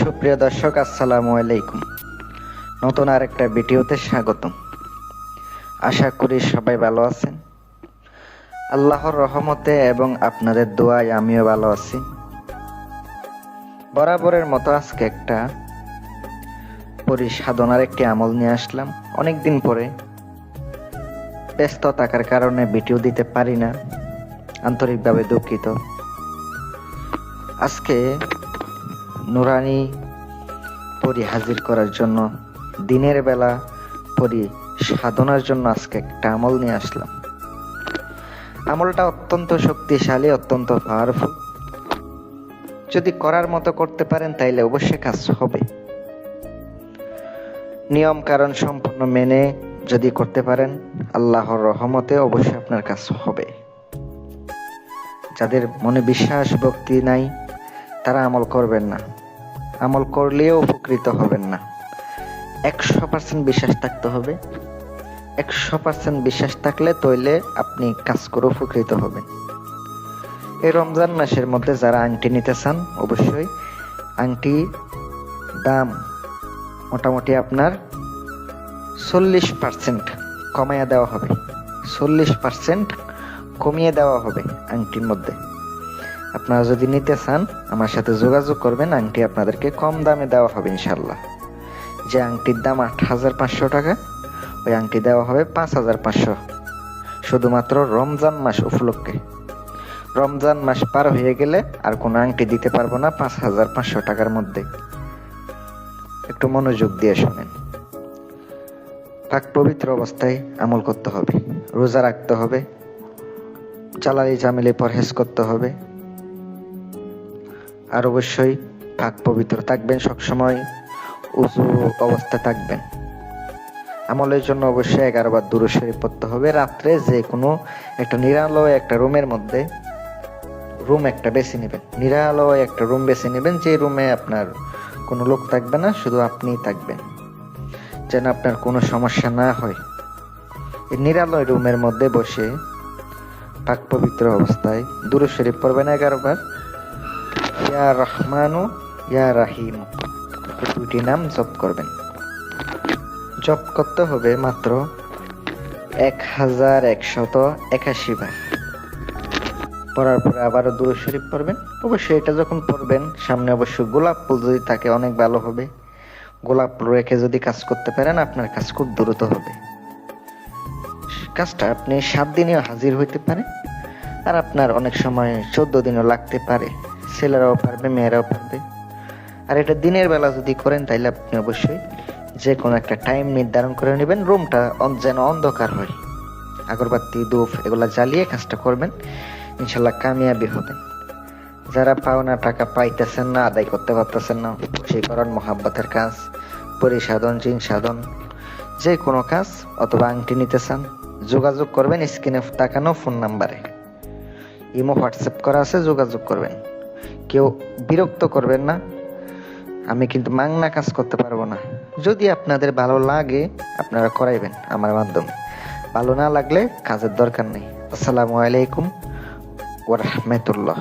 সুপ্রিয় দর্শক, আসসালামু আলাইকুম। নতুন আরেকটা ভিডিওতে স্বাগতম। আশা করি সবাই ভালো আছেন। আল্লাহর রহমতে এবং আপনাদের দোয়ায় আমিও ভালো আছি। বরাবরের মতো আজকে একটা পরিসাধনার একটি আমল নিয়ে আসলাম। অনেক দিন পরে ব্যস্ত থাকার কারণে ভিডিও দিতে পারি না। আন্তরিকভাবে দুঃখিত। আজকে নুরানি পরি হাজির করার জন্য দিনের বেলা পরি সাধনার জন্য আজকে একটা আমল নিয়ে আসলাম। আমলটা অত্যন্ত শক্তিশালী, অত্যন্ত পাওয়ারফুল যদি করার মতো করতে পারেন তাইলে অবশ্যই কাজ হবে। নিয়ম কারণ সম্পূর্ণ মেনে যদি করতে পারেন, আল্লাহর রহমতে অবশ্যই আপনার কাজ হবে। যাদের মনে বিশ্বাস, ভক্তি নাই, তারা আমল করবেন না। আমল করলেও উপকৃত হবেন না। একশো পার্সেন্ট বিশ্বাস থাকতে হবে। একশো পার্সেন্ট বিশ্বাস থাকলে তৈলে আপনি কাজ করে উপকৃত হবেন। এই রমজান মাসের মধ্যে যারা আংটি নিতে চান, অবশ্যই আংটি দাম মোটামুটি আপনার চল্লিশ পার্সেন্ট কমাইয়া দেওয়া হবে। চল্লিশ পার্সেন্ট কমিয়ে দেওয়া হবে আংটির মধ্যে। আপনারা যদি নিতে চান, আমার সাথে যোগাযোগ করবেন, আংটি আপনাদেরকে কম দামে দেওয়া হবে ইনশাল্লাহ যে আংটির দাম আট হাজার পাঁচশো টাকা, ওই আংটি দেওয়া হবে পাঁচ হাজার পাঁচশো। শুধুমাত্র রমজান মাস উপলক্ষে। রমজান মাস পার হয়ে গেলে আর কোনো আংটি দিতে পারব না পাঁচ হাজার পাঁচশো টাকার মধ্যে। একটু মনোযোগ দিয়ে শোনেন। পাক পবিত্র অবস্থায় আমল করতে হবে, রোজা রাখতে হবে, চালালি জামিলে পরহেজ করতে হবে আর অবশ্যই পাক পবিত্র, থাকবেন সবসময় উঁচু অবস্থা থাকবেন। আমলের জন্য অবশ্যই এগারো বার দূর শরীফ পড়তে হবে। রাত্রে যে কোনো একটা নিরালয় একটা রুমের মধ্যে রুম একটা বেছে নেবেন। নিরালয় একটা রুম বেছে নেবেন যে রুমে আপনার কোনো লোক থাকবে না, শুধু আপনিই থাকবেন। যেন আপনার কোনো সমস্যা না হয়। এই নিরালয় রুমের মধ্যে বসে পাক পবিত্র অবস্থায় দূর শরীফ পড়বেন এগারো বার ইয়া রহমানু, ইয়া রাহিম। দুটি নাম জপ করবেন। জপ করতে হবে মাত্র এক হাজার একশত একাশি বার। পড়ার পরে আবারও দূর শরীফ পড়বেন। অবশ্যই এটা যখন পড়বেন, সামনে অবশ্যই গোলাপ ফুল যদি থাকে, অনেক ভালো হবে। গোলাপ ফুল রেখে যদি কাজ করতে পারেন, আপনার কাজ খুব দ্রুত হবে। কাজটা আপনি সাত দিনেও হাজির হইতে পারে আর আপনার অনেক সময় চোদ্দ দিনও লাগতে পারে। ছেলেরাও পারবে, মেয়েরাও পারবে। আর এটা দিনের বেলা যদি করেন তাহলে আপনি অবশ্যই যে কোনো একটা টাইম নির্ধারণ করে নেবেন রুমটা যেন অন্ধকার হয়। আগরবাতি, ধূপ, এগুলো জ্বালিয়ে কাজটা করবেন, ইনশাল্লাহ কামিয়াবি হবেন। যারা পাওনা টাকা পাইতেছেন না, আদায় করতে পারতেছেন না, সেই বশীকরণ মহাব্বতের কাজ, পরিসাধন জিন সাধন যে কোনো কাজ, অথবা আংটি নিতে চান, যোগাযোগ করবেন স্ক্রিনে তাকানো ফোন নাম্বারে। ইমো, হোয়াটসঅ্যাপ করা আছে, যোগাযোগ করবেন। কেউ বিরক্ত করবেন না। আমি কিন্তু মাংনা কাজ করতে পারব না। যদি আপনাদের ভালো লাগে, আপনারা করাইবেন আমার মাধ্যমে। ভালো না লাগলে কাজের দরকার নেই। আসসালামু আলাইকুম ওরহমতুল্লাহ